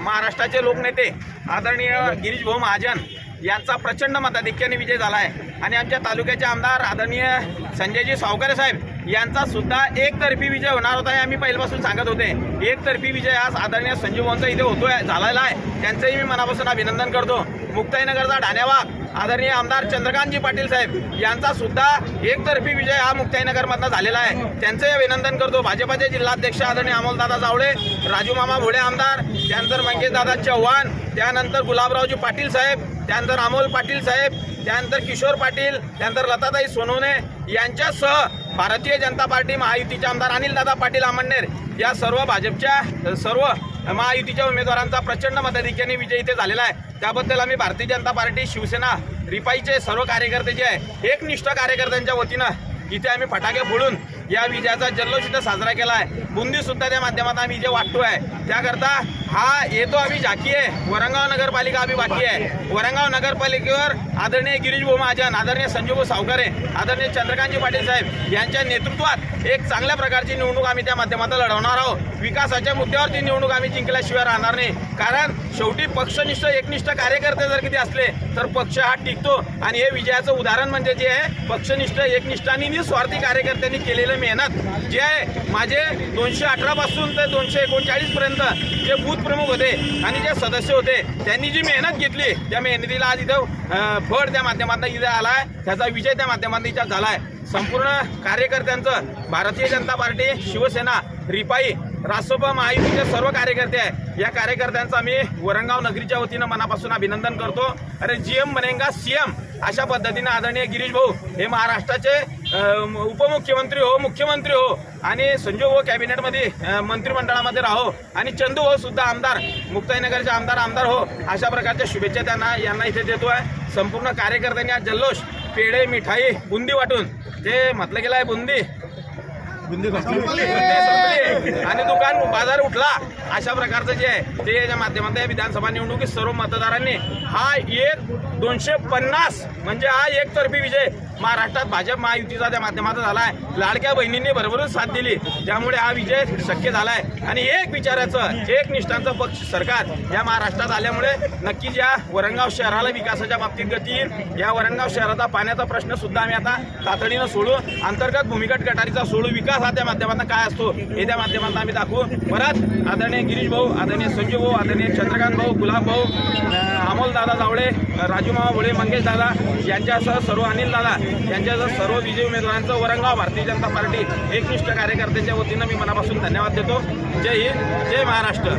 महाराष्ट्राचे लोकनेते आदरणीय गिरीश भाऊ महाजन यांचा प्रचंड मताधिक्याने विजय झाला आहे. आणि आमच्या तालुक्याचे आमदार आदरणीय संजयजी सावकारे साहेब यांचा सुद्धा एकतर्फी विजय होणार होता हे आम्ही पहिल्यापासून सांगत होते. एकतर्फी विजय आज आदरणीय संजीव भाऊंचा इथे होतोय झालेला आहे. त्यांचंही मी मनापासून अभिनंदन करतो. मुक्ताईनगरचा ढाण्यावाग आदरणीय आमदार चंद्रकांतजी पाटील साहेब यांचा सुद्धा एकतर्फी विजय हा मुक्ताईनगरमधनं झालेला आहे. त्यांचंही अभिनंदन करतो. भाजपाचे जिल्हाध्यक्ष आदरणीय अमोलदादा जावळे राजूमामा भोळे आमदार त्यानंतर मंगेशदादा चव्हाण त्यानंतर गुलाबरावजी पाटील साहेब त्यानंतर अमोल पाटील साहेब त्यानंतर किशोर पाटील त्यानंतर लताताई सोनवणे यांच्यासह भारतीय जनता पार्टी महायुतीचे आमदार अनिलदादा पाटील आमंडेर या सर्व भाजपच्या सर्व महायुतीच्या उमेदवारांचा प्रचंड मताधिक्याने विजय इथे झालेला आहे. त्याबद्दल आम्ही भारतीय जनता पार्टी शिवसेना रिपाईचे सर्व कार्यकर्ते जे आहे. एकनिष्ठ कार्यकर्त्यांच्या वतीनं इथे आम्ही फटाके फोडून या विजयाचा जल्लोष इथं साजरा केला आहे. बुंदी सुद्धा त्या माध्यमात आम्ही जे वाटतो आहे त्याकरता हा येतो आम्ही झाकी आहे वरंगाव नगरपालिका आम्ही बाकी आहे वरंगाव नगरपालिकेवर आदरणीय गिरीश भाऊ महाजन आदरणीय संजू भाऊ सावकारे आदरणीय चंद्रकांतजी पाटील साहेब यांच्या नेतृत्वात एक चांगल्या प्रकारची निवडणूक आम्ही त्या माध्यमातून लढवणार आहोत. विकासाच्या मुद्द्यावर ती निवडणूक आम्ही जिंकल्याशिवाय राहणार नाही. कारण शेवटी पक्षनिष्ठ एकनिष्ठ कार्यकर्ते जर किती असले तर पक्ष हा टिकतो. आणि हे विजयाचं उदाहरण म्हणजे जे आहे पक्षनिष्ठ एकनिष्ठ आणि निस्वार्थी कार्यकर्त्यांनी केलेलं मेहनत. जे आहे माझे दोनशे अठरा पासून ते दोनशे एकोणचाळीस पर्यंत जे बूथ प्रमुख होते आणि जे सदस्य होते त्यांनी जी मेहनत घेतली त्या मेहनतीला आज इथं फळ त्या माध्यमातून इथं आला आहे त्याचा विजय त्या माध्यमातून इथं झाला आहे संपूर्ण कार्यकर्त्यांचं भारतीय जनता पार्टी शिवसेना रिपाई रासोबा महायुतीचे सर्व कार्यकर्ते आहे या कार्यकर्त्यांचं आम्ही वरंगाव नगरीच्या वतीनं मनापासून अभिनंदन करतो. अरे जी एम बनेंगा सी एम अशा पद्धतीनं आदरणीय गिरीश भाऊ हे महाराष्ट्राचे उपमुख्यमंत्री हो मुख्यमंत्री हो आणि संजू भाऊ कॅबिनेटमध्ये मंत्रिमंडळामध्ये राहो आणि चंदू भाऊ सुद्धा आमदार मुक्ताईनगरचे आमदार आमदार हो. अशा प्रकारच्या शुभेच्छा त्यांना यांना इथे देतो आहे. संपूर्ण कार्यकर्त्यांनी आज जल्लोष पेढे मिठाई बुंदी वाटून. ते म्हटलं गेलं आहे बुंदी. बुंदी आणि दुकान बाजार उठला. अशा प्रकारचं जे आहे ते याच्या माध्यमातून या विधानसभा निवडणुकीत सर्व मतदारांनी हा एक दोनशे पन्नास म्हणजे हा एकतर्फी विजय महाराष्ट्रात भाजप महायुतीचा त्या माध्यमातून झाला आहे लाडक्या बहिणींनी भरभरून साथ दिली. त्यामुळे हा विजय शक्य झाला आहे आणि एक विचाराचं एक निष्ठांचं पक्ष सरकार या महाराष्ट्रात आल्यामुळे नक्कीच या वरंगाव शहराला विकासाच्या बाबतीत गती येईल. या वरंगाव शहराचा पाण्याचा प्रश्न सुद्धा आम्ही आता तातडीनं सोडू. अंतर्गत भूमिगत गटारीचा सोडू. विकास हा त्या माध्यमातून काय असतो हे त्या माध्यमातून आम्ही दाखवू. परत आदरणीय गिरीश भाऊ आदरणीय संजीव भाऊ आदरणीय चंद्रकांत भाऊ गुलाब भाऊ अं, अमोल दादा जावळे राजूमामा भोळे मंगेश दादा यांच्यासह सर्व अनिल दादा यांच्यासह सर्व विजयी उमेदवारांचं औरंगाबाद भारतीय जनता पार्टी एकनिष्ठ कार्यकर्त्यांच्या वतीनं मी मनापासून धन्यवाद देतो. जय हिंद जय महाराष्ट्र.